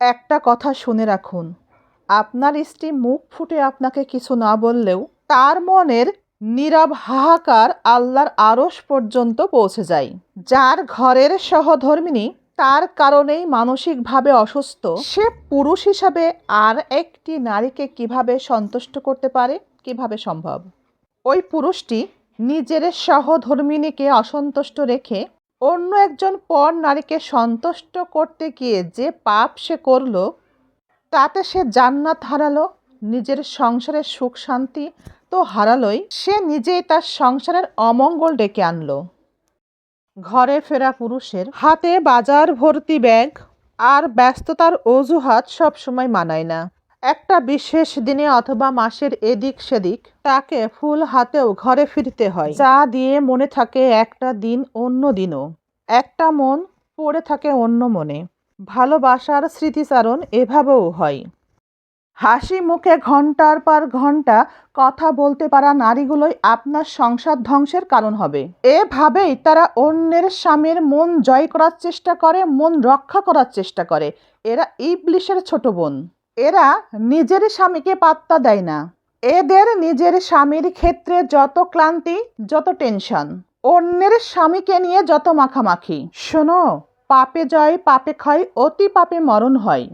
একটা কথা শুনে রাখুন, আপনার স্ত্রী মুখ ফুটে আপনাকে কিছু না বললেও তার মনের নীরব হাহাকার আল্লাহর আরশ পর্যন্ত পৌঁছে যায়। যার ঘরের সহধর্মিনী তার কারণেই মানসিকভাবে অসুস্থ, সে পুরুষ হিসাবে আর একটি নারীকে কীভাবে সন্তুষ্ট করতে পারে, কীভাবে সম্ভব? ওই পুরুষটি নিজের সহধর্মিনীকে অসন্তুষ্ট রেখে অন্য একজন পর নারীকে সন্তুষ্ট করতে গিয়ে যে পাপ সে করল, তাতে সে জান্নাত হারালো, নিজের সংসারের সুখ শান্তি তো হারালোই, সে নিজেই তার সংসারের অমঙ্গল ডেকে আনলো। ঘরে ফেরা পুরুষের হাতে বাজার ভর্তি ব্যাগ আর ব্যস্ততার অজুহাত সবসময় মানায় না। একটা বিশেষ দিনে অথবা মাসের এদিক সেদিক তাকে ফুল হাতেও ঘরে ফিরতে হয়। যা দিয়ে মনে থাকে একটা দিন অন্য দিনও। একটা মন পড়ে থাকে অন্য মনে। ভালোবাসার স্মৃতিচারণ এভাবেও হয়। হাসি মুখে ঘণ্টার পর ঘণ্টা কথা বলতে পারা নারীগুলোই আপনার সংসার ধ্বংসের কারণ হবে। এভাবেই তারা অন্যের স্বামীর মন জয় করার চেষ্টা করে, মন রক্ষা করার চেষ্টা করে। এরা ইবলিশের ছোট বোন। এরা নিজের স্বামীকে পাত্তা দেয় না। এদের নিজের স্বামীর ক্ষেত্রে যত ক্লান্তি, যত টেনশন, অন্যের স্বামীকে নিয়ে যত মাখামাখি, শোনো, পাপে জয়, পাপে ক্ষয়, অতি পাপে মরণ হয়।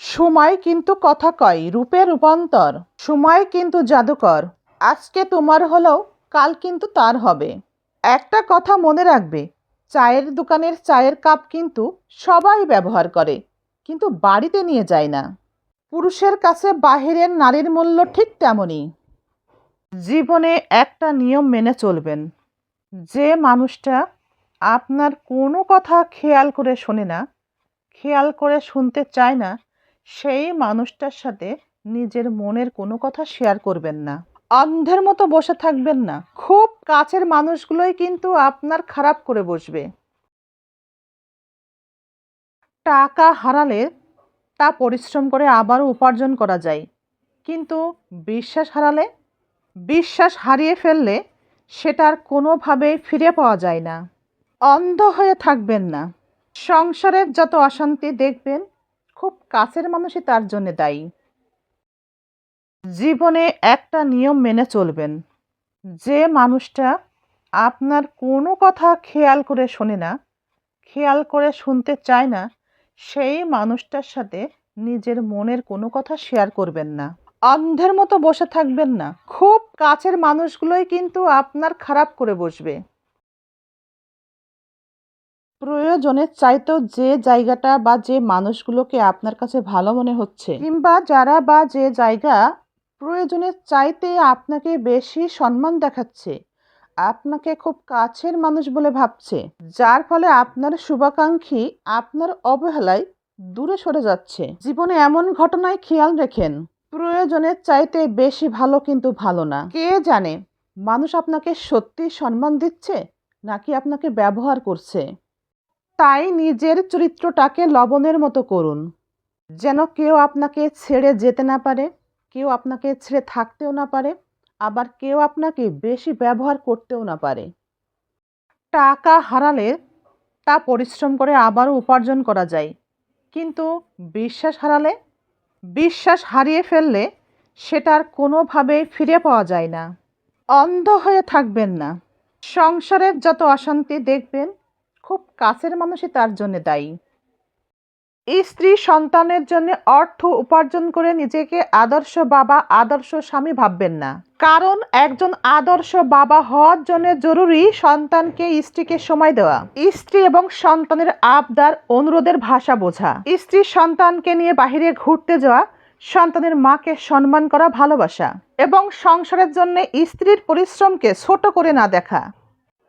সময় কিন্তু কথা কয়, রূপে রূপান্তর। সময় কিন্তু জাদুকর। আজকে তোমার হলেও, কাল কিন্তু তার হবে। একটা কথা মনে রাখবে, চায়ের দোকানের চায়ের কাপ কিন্তু সবাই ব্যবহার করে, কিন্তু বাড়িতে নিয়ে যায় না। পুরুষের কাছে বাহিরের নারীর মূল্য ঠিক তেমনই। জীবনে একটা নিয়ম মেনে চলবেন। যে মানুষটা আপনার কোনো কথা খেয়াল করে শোনে না, খেয়াল করে শুনতে চায় না, সেই মানুষটার সাথে নিজের মনের কোনো কথা শেয়ার করবেন না। অন্ধের মতো বসে থাকবেন না। খুব কাছের মানুষগুলোই কিন্তু আপনার খারাপ করে বসবে। টাকা হারালে তা পরিশ্রম করে আবারও উপার্জন করা যায়। কিন্তু বিশ্বাস হারালে? বিশ্বাস হারিয়ে ফেললে সেটার কোনোভাবেই ফিরে পাওয়া যায় না। অন্ধ হয়ে থাকবেন না। সংসারের যত অশান্তি দেখবেন, খুব কাছের মানুষই তার জন্য দায়ী। জীবনে একটা নিয়ম মেনে চলবেন। যে মানুষটা আপনার কোনো কথা খেয়াল করে শোনে না, খেয়াল করে শুনতে চায় না সেই মানুষটার সাথে নিজের মনের কোনো কথা শেয়ার করবেন না। অন্ধের মতো বসে থাকবেন না। খুব কাছের মানুষগুলোই কিন্তু আপনার খারাপ করে বসবে। প্রয়োজনের চাইতেও যে জায়গাটা বা যে মানুষগুলোকে আপনার কাছে ভালো মনে হচ্ছে, কিংবা যারা বা যে জায়গা প্রয়োজনের চাইতে আপনাকে বেশি সম্মান দেখাচ্ছে আপনাকে খুব কাছের মানুষ বলে ভাবছে, যার ফলে আপনার শুভাকাঙ্ক্ষী আপনার অবহেলায় দূরে সরে যাচ্ছে। জীবনে এমন ঘটনায় খেয়াল রেখেন, প্রয়োজনের চাইতে বেশি ভালো কিন্তু ভালো না। কে জানে, মানুষ আপনাকে সত্যি সম্মান দিচ্ছে, নাকি আপনাকে ব্যবহার করছে? তাই নিজের চরিত্রটাকে লবণের মতো করুন। যেন কেউ আপনাকে ছেড়ে যেতে না পারে, কেউ আপনাকে ছেড়ে থাকতেও না পারে। আবার কেউ আপনাকে বেশি ব্যবহার করতেও না পারে। টাকা হারালে তা পরিশ্রম করে আবারও উপার্জন করা যায়। কিন্তু বিশ্বাস হারালে? বিশ্বাস হারিয়ে ফেললে সেটার কোনোভাবেই ফিরে পাওয়া যায় না। অন্ধ হয়ে থাকবেন না। সংসারের যত অশান্তি দেখবেন, খুব কাছের মানুষই তার জন্য দায়ী। স্ত্রী সন্তানের জন্য অর্থ উপার্জন করে নিজেকে আদর্শ বাবা, আদর্শ স্বামী ভাববেন না। কারণ একজন আদর্শ বাবা হওয়ার জন্য জরুরি সন্তানকে স্ত্রীকে সময় দেওয়া। স্ত্রী এবং সন্তানের আবদার, অনুরোধের ভাষা বোঝা। স্ত্রী সন্তানকে নিয়ে বাহিরে ঘুরতে যাওয়া, সন্তানের মাকে সম্মান করা, ভালোবাসা এবং সংসারের জন্য স্ত্রীর পরিশ্রমকে ছোট করে না দেখা।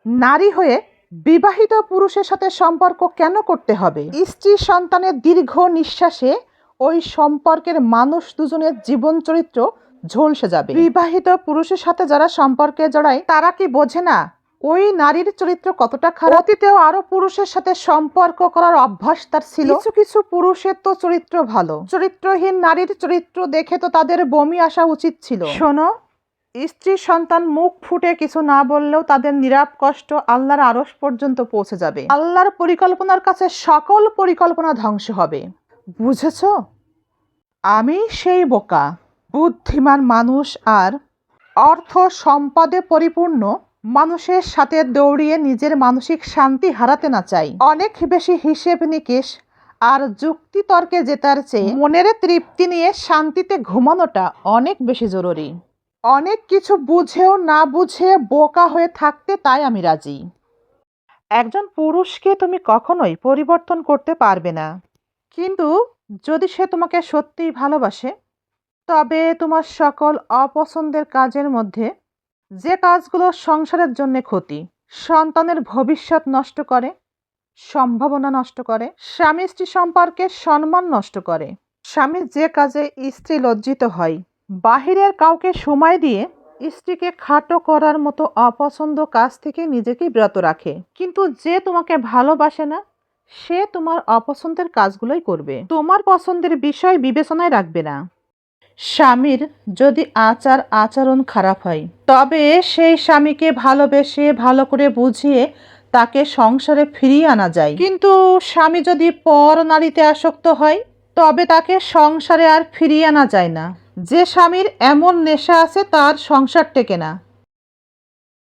নারী হয়ে বিবাহিত পুরুষের সাথে সম্পর্ক কেন করতে হবে? স্ত্রী সন্তানের দীর্ঘ নিঃশ্বাসে ওই সম্পর্কের মানুষ দুজনের জীবন চরিত্র ঝলসে যাবে। বিবাহিত পুরুষের সাথে যারা সম্পর্কে জড়ায় তারা কি বোঝে না ওই নারীর চরিত্র কতটা খারাপ? অতীতেও আরও পুরুষের সাথে সম্পর্ক করার অভ্যাস তার ছিল। কিছু কিছু পুরুষের তো চরিত্র ভালো। চরিত্রহীন নারীর চরিত্র দেখে তো তাদের বমি আসা উচিত ছিল। শোনো স্ত্রী সন্তান মুখ ফুটে কিছু না বললেও তাদের নিরাপ কষ্ট আল্লাহর আরস পর্যন্ত পৌঁছে যাবে। আল্লাহর পরিকল্পনার কাছে সকল পরিকল্পনা ধ্বংস হবে। বুঝেছ? আমি সেই বোকা। বুদ্ধিমান মানুষ আর অর্থ সম্পদে পরিপূর্ণ মানুষের সাথে দৌড়িয়ে নিজের মানসিক শান্তি হারাতে না চাই। অনেক বেশি হিসেব নিকেশ আর যুক্তি তর্কে জেতার চেয়ে মনের তৃপ্তি নিয়ে শান্তিতে ঘুমানোটা অনেক বেশি জরুরি। অনেক কিছু বুঝেও না বুঝে বোকা হয়ে থাকতে তাই আমি রাজি। একজন পুরুষকে তুমি কখনোই পরিবর্তন করতে পারবে না। কিন্তু যদি সে তোমাকে সত্যিই ভালোবাসে, তবে তোমার সকল অপছন্দের কাজের মধ্যে যে কাজগুলো সংসারের জন্য ক্ষতি, সন্তানের ভবিষ্যৎ নষ্ট করে, সম্ভাবনা নষ্ট করে স্বামী স্ত্রী সম্পর্কে সম্মান নষ্ট করে, স্বামী যে কাজে স্ত্রী লজ্জিত হয় বাহিরের কাউকে সময় দিয়ে স্ত্রীকে খাটো করার মতো অপছন্দ কাজ থেকে নিজেকে বিরত রাখে। কিন্তু যে তোমাকে ভালোবাসে না, সে তোমার অপছন্দের কাজগুলোই করবে। তোমার পছন্দের বিষয় বিবেচনায় রাখবে না। স্বামীর যদি আচার আচরণ খারাপ হয়, তবে সেই স্বামীকে ভালোবেসে ভালো করে বুঝিয়ে তাকে সংসারে ফিরিয়ে আনা যায়। কিন্তু স্বামী যদি পর নারীতে আসক্ত হয়, তবে তাকে সংসারে আর ফিরিয়ে আনা যায় না। যে স্বামীর এমন নেশা আছে তার সংসার টেকে না।